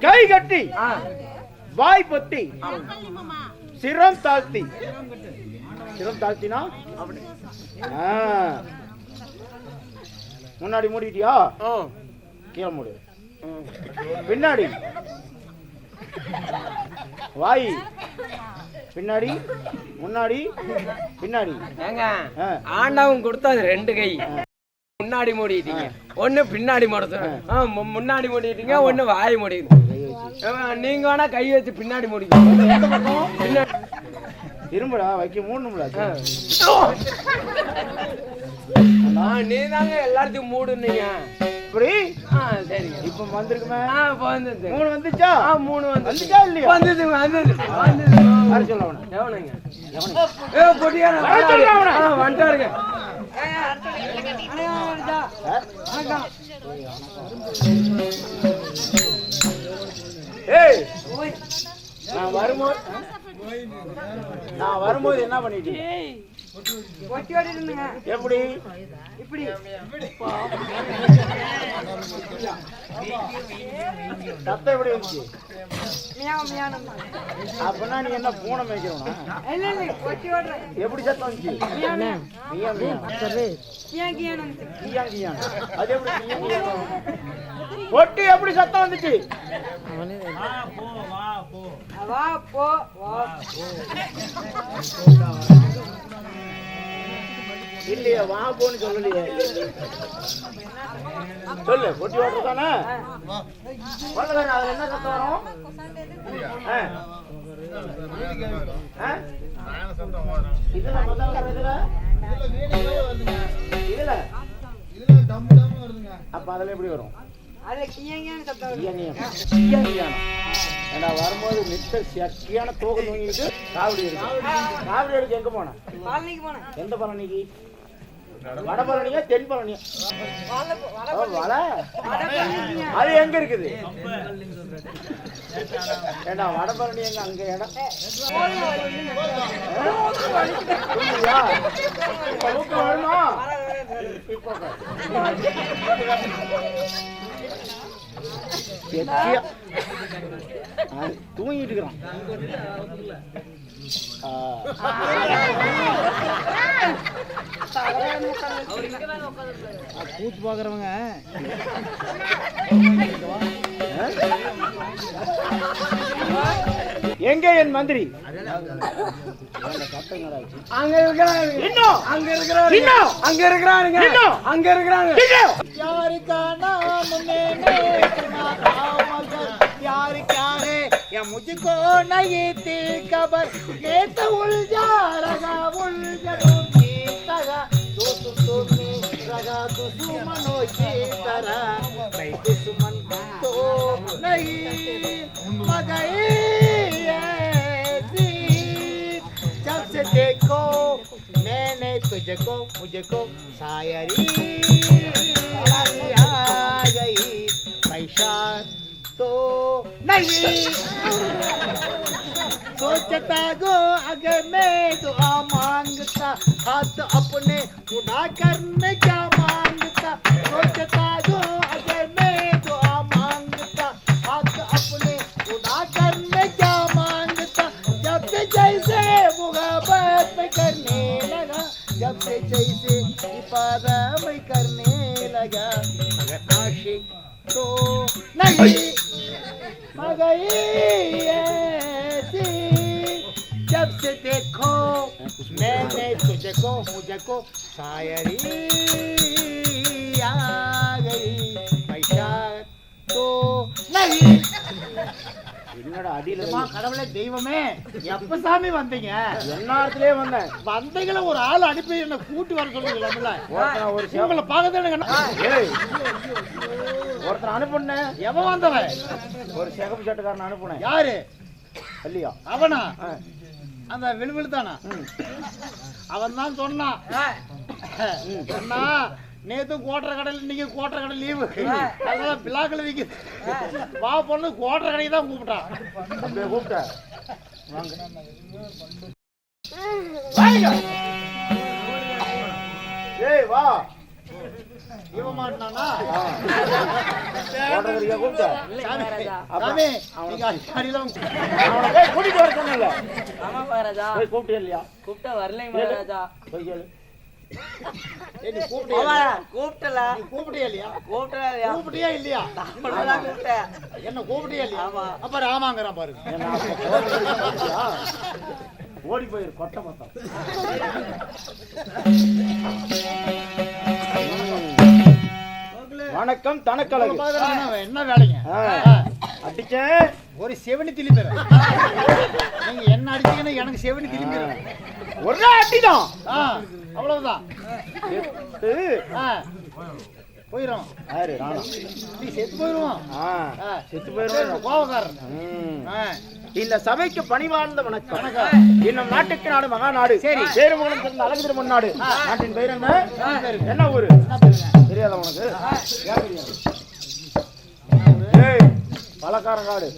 கை கட்டி. வாய் பொத்தி. சிரம் தாழ்த்தி. சிரம் தாழ்த்தினா. முன்னாடி மூடிட்டியா? கீழே மூடு. பின்னாடி. வாய். பின்னாடி. முன்னாடி. பின்னாடி. ஆண்டவன் கொடுத்தது ரெண்டு கை. முன்னாடி மூடிட்டீங்க. ஒண்ணு பின்னாடி மூடுறது முன்னாடி மூடிட்டீங்க ஒண்ணு வாய் மூடிடுங்க நீங்க வேணா கை வச்சு பின்னாடி மூடிக்கோங்க. பின்னாடி திரும்படா வைக்க மூடணும்ல. நீ தாங்க எல்லாத்தையும் மூடுனீங்க. இப்படி? சரிங்க. இப்ப வந்திருக்குமே? வந்துது மூணு வந்துச்சா? மூணு வந்து வந்துச்சா இல்லையா? வந்தது வந்தது வந்தது யாரு சொல்ல அவனை? எவனுங்க? எவனை? ஏ பொட்டியார வர சொல்லுங்க அவனை. ஆ வந்துட்டாருங்க ஏய் நான் வரும்போது நான் வரும்போது என்ன பண்ணிட்டேன் எப்படி? இப்படி. சத்தம் எப்படி வந்துச்சு? அப்படின்னா நீ என்ன பூனை மேய்க்கிறவனா? எப்படி சத்தம் வந்துச்சு? அது எப்படி? பொட்டி எப்படி சத்தம் வந்துச்சு? இல்லையே வா போன்னு சொல்லலையே. சொல்லு பொட்டி ஓட்டுறது தானே? அதுல என்ன சத்தம் வரும்? இதுல கொள்ளக்காரன் இதுல? இதுல? அப்ப அதுல எப்படி வரும்? வரும்போது நித்த சக்கியான தோகை தூங்கிட்டு காவடி எடுக்கும் காவடி எடுக்க எங்க போன? எந்த பழனிக்கு வட பழனியா தென் பழனியா ஓ, வட? அது எங்க இருக்குது? ஏண்டா வட பழனி எங்க? அங்க இடம். வருமா தூங்கிட்டு இருக்கிறான் ஆ. ஆ, கூத்து பாக்குறவங்க எங்க என் மந்திரி அங்க இருக்கிறாங்க இன்னும் அங்க இருக்கிறாங்க இன்னும் அங்க இருக்கிறானுங்க இன்னும் அங்க இருக்கிறாங்க प्यार का नाम मैंने सुना था मगर प्यार क्या है या मुझको नहीं थी खबर मैं तो उलझा रहा उलझा की तरह दोस्त तो मैं रहा दुश्मनों की तरह मैं दुश्मन तो नहीं मगर मैंने तुझको मुझको शायरी आ गई पैसा तो नहीं सोचता गो अगर मैं दुआ मांगता हाथ अपने उड़ा कर मैं क्या मांगता सोचता गो जैसे इबादत में करने लगा। मगर आशिक तो नहीं मगर ऐसी जब से देखो मैंने तुझको मुझको शायरी आ गई। पैसा तो नहीं। என்னடா அடியில கடவுளே தெய்வமே எப்ப சாமி வந்தீங்க? என்னாரத்திலே வந்தேன். வந்தீங்கள ஒரு ஆள் அனுப்பி என்ன கூட்டி வர சொல்லுங்களா ஒரு உங்களை பார்க்கறது ஏய் ஒருத்தன் அனுப்புனேன் எவன் வந்தவன்? ஒரு சிகப்பு சட்டக்காரன் அனுப்புனேன். யாரு? இல்லையா அவனா? அந்த விழுவிழுத்தானா அவன் தான் சொன்னான். அண்ணா நேத்து கோட்டரை கடையில் இன்னைக்கு கோட்டரை கடை லீவு அதனால பிளாக்கில் விற்குது வா பொண்ணு கோட்டரை கடைக்கு தான் கூப்பிட்டான் அப்படியே கூப்பிட்ட. வாங்க. வாங்க. ஏய் வா. கூப்பிட்ட. சாமி, கூப்பிட்டல நீ கூப்பிட்டியா இல்லையா? கூப்பிட்டல இல்லையா? கூப்பிட்டியா இல்லையா? கூப்பிட்டேன். என்ன கூப்பிட்டியா இல்லையா? ஆமா. அப்ப ராமாங்கிறான் பாரு. ஏன்னா, அப்ப ஓட்டக்கறி சாப்பிட்டியா? ஓடி போயிரு கொட்டை மொத்தம் வணக்கம் தனக்கழகு. என்ன என்ன வேலைங்க? ஆ, அடிச்சேன் ஒரு செவனி திளிம்புற நீங்க என்ன அடிச்சீங்கன்னா எனக்கு செவனி திளிம்புற ஒரே அடிதான். அவ்வளவுதான். போயிரும். யாரு ராணா நீ செத்து ஆ. செத்து போயிருவேன். கோபக்காரன் இந்த சபைக்கு பணிவார்ந்த வணக்கம். இன்னும் நாட்டுக்கு நாடு மகா நாடு சரி சேருமங்கலம் சேர்ந்த அழகு திருமண் நாடு. நாட்டின் பெயர் என்ன? என்ன ஊரு? தெரியாத உனக்கு? தெரியாது ஏய் பலக்காரங்காடு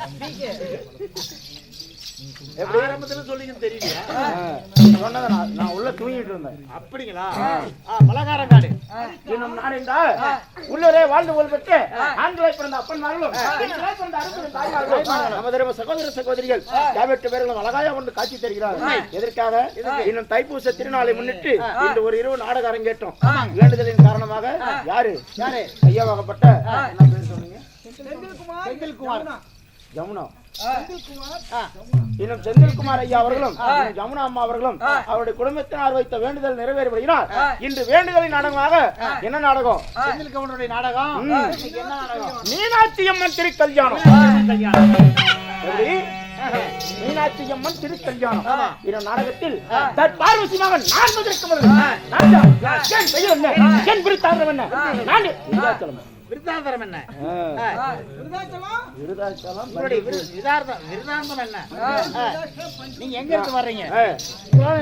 எப்படி ஆரம்பத்துல சொல்லிங்க தெரியலையா? சொன்னதை நான் நான் உள்ள தூங்கிட்டு இருந்தேன். அப்படிங்களா? ஆ. பலகாரங்காடு இன்னும் நாடென்றா உள்ளரே வாழ்ந்து கொள் பெற்று ஆண்களை பிறந்த அப்பன்மார்களும் நமது சகோதர சகோதரிகள் யாவெட்டு பேர்களும் அழகாக கொண்டு காட்சி தருகிறார்கள். எதற்காக? இன்னும் தைப்பூச திருநாளை முன்னிட்டு இன்று ஒரு இரவு நாடக அரங்கேற்றம் வேண்டுதலின் காரணமாக யாரு? யாரு? ஐயாவாகப்பட்ட என்ன பேர் சொன்னீங்க? செந்தில்குமார். ஜமுனா ஆ இன்னும் செந்தில்குமார் ஐயா அவர்களும் ஜமுனா அம்மா அவர்களும் அவருடைய குடும்பத்தினர் வைத்த வேண்டுதல் நிறைவேறுபடுகிறார் இன்று வேண்டுதலின் நாடகமாக என்ன நாடகம்? செந்தில் கவுண்டருடைய நாடகம். ம். இன்னைக்கு என்ன நாடகம்? மீனாட்சி அம்மன் திருக்கல்யாணம். எப்படி? மீனாட்சி அம்மன் திருக்கல்யாணம். இந்த நாடகத்தில் தற்பார்வசி மகன் நான் என் பெயர் என்ன? என் விருத்தாந்தரம் என்ன? நான் விருத்தாந்தரம் என்ன. விருதாச்சலம்? விருதாந்தம் என்ன? ஆ. நீங்க எங்க இருந்து வர்றீங்க?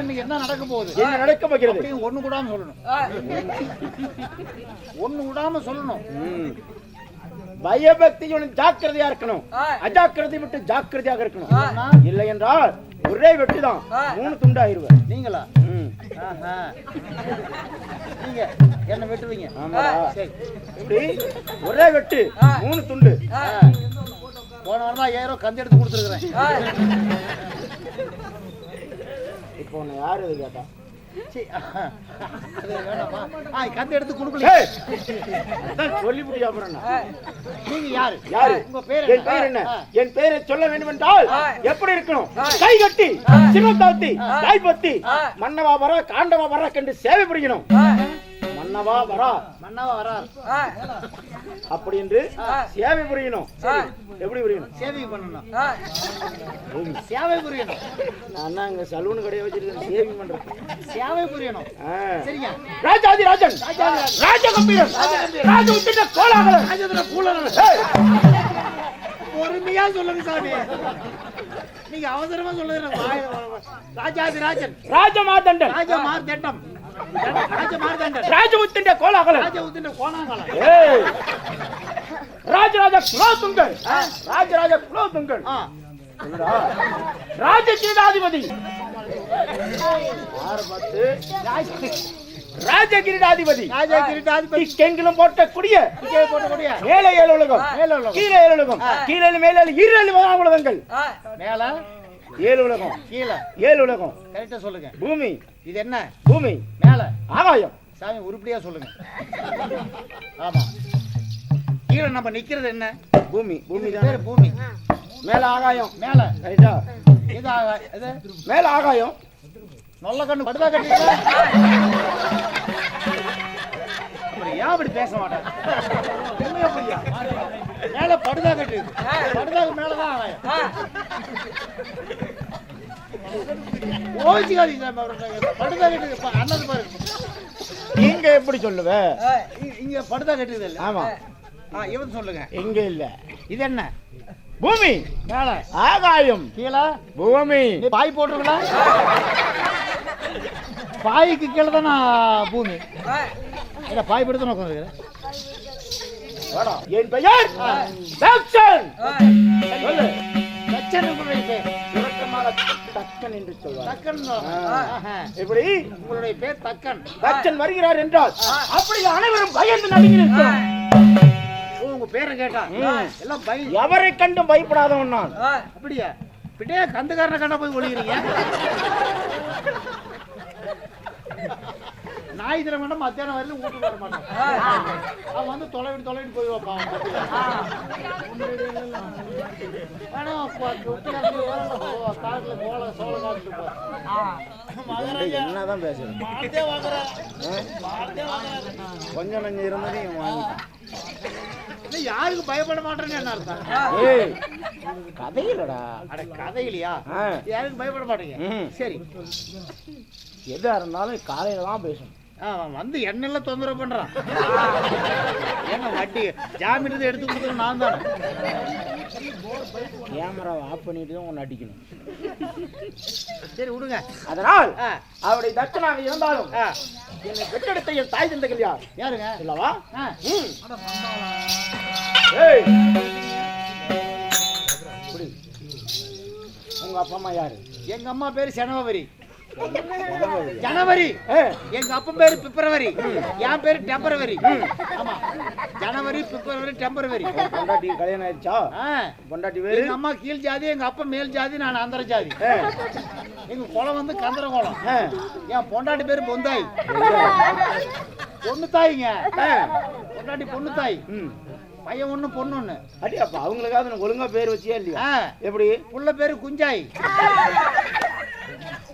இன்னைக்கு என்ன நடக்க போகுது? என்ன நடக்க போகிறது? ஒண்ணு கூடாம சொல்லணும். ஒண்ணு விடாம சொல்லணும். பயபக்தியுடன் ஜாக்கிரதையா இருக்கணும். அஜாக்கிரதை விட்டு ஜாக்கிரதையாக இருக்கணும். இல்லை என்றால் ஒரே வெட்டுதான் மூணு துண்டாயிருவேன் நீங்களா. நீங்க என்ன வெட்டுவீங்க? ஒரே வெட்டு. மூணு துண்டு. போன வாரம் ஐயாயிரம் கந்து எடுத்து கொடுத்துருக்குறேன். இப்போ உன்னை யாரு இது கேட்டா? எடுத்து கொடுக்கல சொல்லி முடியா? நீங்க யாரு? யாரு? உங்க பேர் என் என்ன. என் பெயரை சொல்ல வேண்டும் என்றால் எப்படி இருக்கணும்? கை கட்டி சிவத்தாத்தி தாய்பத்தி மன்னவா வர காண்டவா வர கண்டு சேவை புரியணும். மன்னவா வரா மன்னவா வரார். அப்படி என்று சேவை புரியணும். எப்படி புரியணும்? சேவை பண்ணணும். சேவை புரியணும். நான் அங்க சலூன் கடையை வச்சிருக்கேன். சேவை பண்றேன். சேவை புரியணும். சரிங்க ராஜாதி ராஜன். ராஜகம்பீரன். ராஜ உத்திட்ட கோலாகலன். ராஜேந்திர பூலன் ஏய்! பொறுமையா சொல்லுங்க சாமி. நீங்க அவசரமா சொல்லுங்க வர- வர- ராஜாதி ராஜன். ராஜமாதண்டன் ராஜ ராஜ ராஜ ராஜ ராஜராஜ குலோத்துங்கன். ஆ. என்னடா? ராஜகிரீடாதிபதி யார் பார்த்து ராஜகிரீடாதிபதி ராஜா கெங்கிலும் போட்ட குடிய. கீழே போட்டக்கூடிய மேலே ஏழு உலகம். மேல உலகம். கீழே ஏழு உலகம். கீழே மேலே உலகங்கள். மேல ஏழு உலகம். கீழே. ஏழு உலகம். கரெக்டா சொல்லுங்க. பூமி. இது என்ன? பூமி. மேல ஆகாயம். சாமி உருப்படியா சொல்லுங்க. ஆமா. கீழே நம்ம நிக்கிறது என்ன? பூமி. பூமி பேரு பூமி. மேல ஆகாயம். மேல. ரைட்டா இது இது மேல ஆகாயம். நல்ல கண்ணு படுதா அப்புறம் ஏன் அப்படி பேச மாட்டேன்? மேல படுதா கட்டு படுதாக்கு மேலதான் ஆகாயம். படுதா கட்டு அண்ணது பாருங்க நீங்க எப்படி சொல்லுவ? இங்க படுதா கட்டுது இல்ல. ஆமா. இவன் சொல்லுங்க. இங்க இல்ல? இது என்ன? பூமி. மேல. ஆகாயம். கீழே. பூமி. பாய் போட்டுருங்களா பாய்க்கு கீழே தானே பூமி? இல்ல பாய் படுத்து நான் உட்காந்துருக்கிறேன். என் பெயர் சொல்லு. சுருக்கமாக தக்கன் என்று சொல்வார் தக்கன் ஆஹா. எப்படி? உங்களுடைய பேர் தக்கன். தச்சன் வருகிறார் என்றால் அப்படி அனைவரும் பயந்து நடுங்கி நிற்கிறோம் ஓ, உங்க பேரை கேட்டா. எல்லாம் பை எவரை கண்டும் பயப்படாதவன் நான். அப்படியா? பின்னே கந்துக்காரனை கண்டா போய் ஒளிகிறீங்க நாய் தினம் வேண்டாம் மத்தியானம் வரையிலும் வீட்டுக்கு வர மாட்டான். அவன் வந்து தொலைவிட்டு தொலைவிட்டு போய் வைப்பான். அவன் பத்தியில. ஆனா, கொ- குட்டியில இருந்து வேலை போ- காட்டுல கோல சோள காட்டுல போ. என்னதான் பேசுறேன் கொஞ்சம் நஞ்சம் இருந்ததையும் வாங்கிட்டேன். யாருக்கு பயப்பட மாட்டேன்னு என்ன அர்த்தம்? கதையிலடா. அட கதை இல்லையா ஆ. யாருக்கு பயப்பட மாட்டீங்க? ம். சரி. எதா இருந்தாலும் காலையில தான் பேசணும். அவன் வந்து என்னெல்லாம் தொந்தரவு பண்றான்? ஏன்னா வட்டி? ஜாமீன் எடுத்து கொடுத்தது நான் தானே? கேமராவை ஆஃப் பண்ணிட்டு தான் உன்னை அடிக்கணும். சரி விடுங்க. அதனால் அவருடைய தச்சனாக இருந்தாலும் என்னை பெற்றெடுத்த என் தாய் தந்தைகள் யார் யாருங்க? இல்லவா. உங்க அப்பா அம்மா யாரு? எங்க அம்மா பேரு செனவரி. ஜனவரி. எங்க அப்பன் பேரு பிப்ரவரி. என் பேரு டெம்பரவரி. ஆமா. ஜனவரி பிப்ரவரி டெம்பரவரி. பொண்டாட்டி கல்யாணம் ஆயிடுச்சா பொண்டாட்டி எங்க அம்மா கீழ் ஜாதி எங்க அப்பா மேல் ஜாதி நான் அந்தர ஜாதி. எங்க குளம் வந்து கந்தர குளம் என் பொண்டாட்டி பேரு பொந்தாய். பொண்ணு தாய்ங்க. பொண்டாட்டி பொண்ணு தாய். பையன் ஒண்ணு பொண்ணு ஒண்ணு. அடி அப்ப அவங்களுக்காவது நான் ஒழுங்கா பேர் வச்சியா இல்லையா? எப்படி? புள்ள பேரு குஞ்சாய்.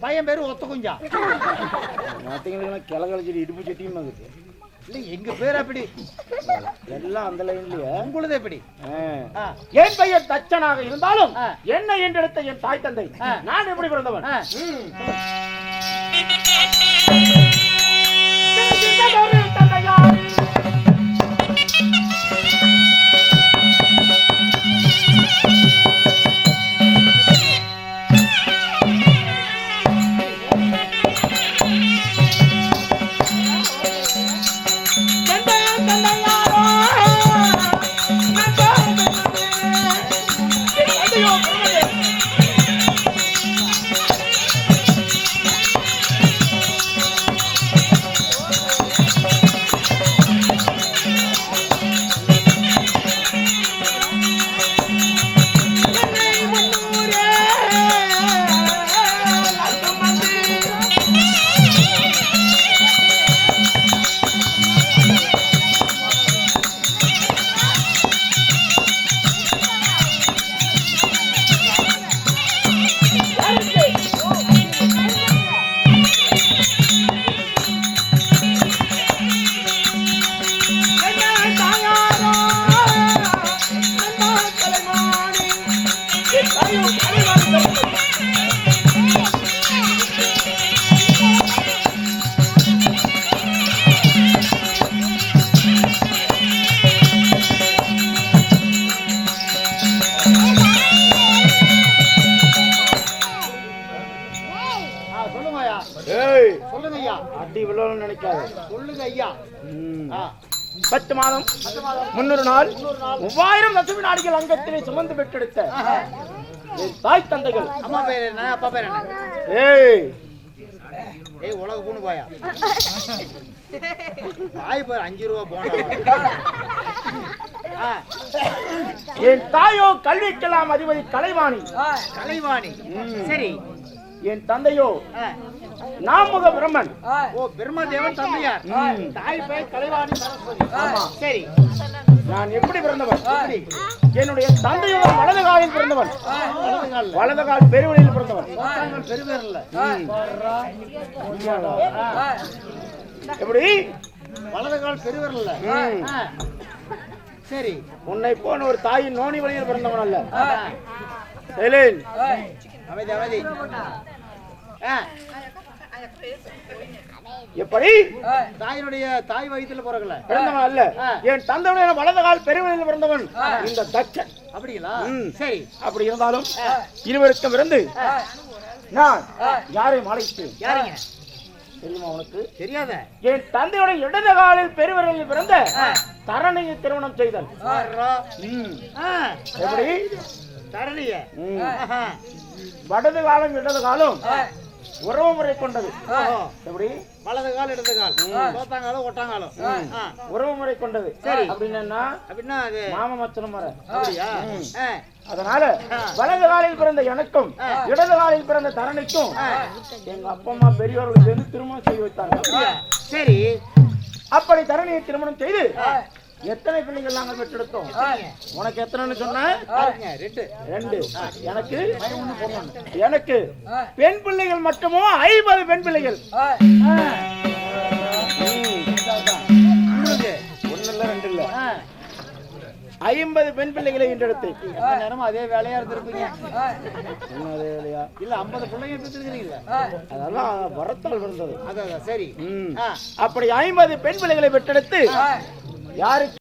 பையன் பேரு ஒத்த குஞ்சா? மற்றவங்களுக்கெல்லாம் கிளகழிச்சிட்டு இடுப்பு சட்டியும் இருக்குது இல்ல எங்க பேர் அப்படி? எல்லாம் அந்த லைன்லயே. உங்களுது எப்படி? என் பெயர் தச்சனாக இருந்தாலும். என்ன என்றெடுத்த என் தாய் தந்தை. நான் எப்படி பிறந்தவன்? ஆ. ஏய். சொல்லுங்க ஐயா அடி விழணும்னு நினைக்காத சொல்லுங்க ஐயா பத்து மாதம். முன்னூறு நாள். மூவாயிரம் லட்சுமி நாடுகள் அங்கத்திலே சுமந்து பெற்றெடுத்த என் தாய் தந்தைகள். அம்மா பேர் என்ன? அப்பா பேர் என்ன? ஏய். ஏய் உலக பூணு பாயா. பாய் பேர் அஞ்சு ரூபா போனா. என் தாயோ கல்விக்கெல்லாம் அதிபதி கலைவாணி. கலைவாணி. சரி. என் தந்தையோ நாமுக பிரம்மன் ஓ பிரம்மதேவன் தந்தையார். தாய் பேர் கலைவாணி சரஸ்வதி. சரி. நான் எப்படி பிறந்தவன்? என்னுடைய தந்தையோட வலது காலில் பிறந்தவன். வலது கால் பெருவெளியில் பிறந்தவன் பெருவேர் எப்படி வலது கால் பெருவேர் இல்ல ம். ஆ, சரி. உன்னை போன ஒரு தாயின் நோனி வழியில் பிறந்தவன் அல்ல. எப்படி? தாயினுடைய தாய் வயித்துல பிறக்கல. பிறந்தவன் அல்ல. என் தந்தையுடைய வலது கால் பெருவெளியில் பிறந்தவன். இந்த தச்சன். அப்படிங்களா? ம். சரி. அப்படி இருந்தாலும் இருவருக்கும் இருந்து நான் யாரை அழைத்தேன் யாருங்க? தெரியுமா உனக்கு? தெரியாத. என் தந்தையுடைய இடது காலில் பெருவரையில் பிறந்த தரணியை திருமணம் செய்தல். எப்படி? தரணிய. வடது காலம் இடது காலம். உறவு முறை கொண்டது. எப்படி? வலது கால் இடது கால். தோத்தாங்காலம் ஒட்டாங்காலம். உறவு முறை கொண்டது. சரி. அப்படின்னா? அப்படின்னா அது? மாம மச்சன முறை அப்படியா. அதனால வலது காலில் பிறந்த எனக்கும் இடது காலில் பிறந்த தரணிக்கும் எங்க அப்பா அம்மா பெரியவர்கள் சேர்ந்து திருமணம் செய்து வைத்தாங்க? சரி. அப்படி தரணியை திருமணம் செய்து எத்தனை பிள்ளைகள் நாங்கள் பெற்றெடுத்தோம்? உனக்கு எத்தனைன்னு சொன்ன? ரெண்டு. ரெண்டு. எனக்கு எனக்கு பெண் பிள்ளைகள் மட்டுமோ? ஐம்பது பெண் பிள்ளைகள். இல்ல ரெண்டு இல்ல ஐம்பது பெண் பிள்ளைகளை ஈன்றெடுத்தேன் எந்த நேரமும் அதே வேலையா இருந்திருப்பீங்க. என்ன அதே வேலையா? இல்ல ஐம்பது பிள்ளைங்க பெற்றுக்கிறீங்களா அதெல்லாம் வரத்தால் பிறந்தது அதான் சரி. அப்படி ஐம்பது பெண் பிள்ளைகளை பெற்றெடுத்து யாருக்கு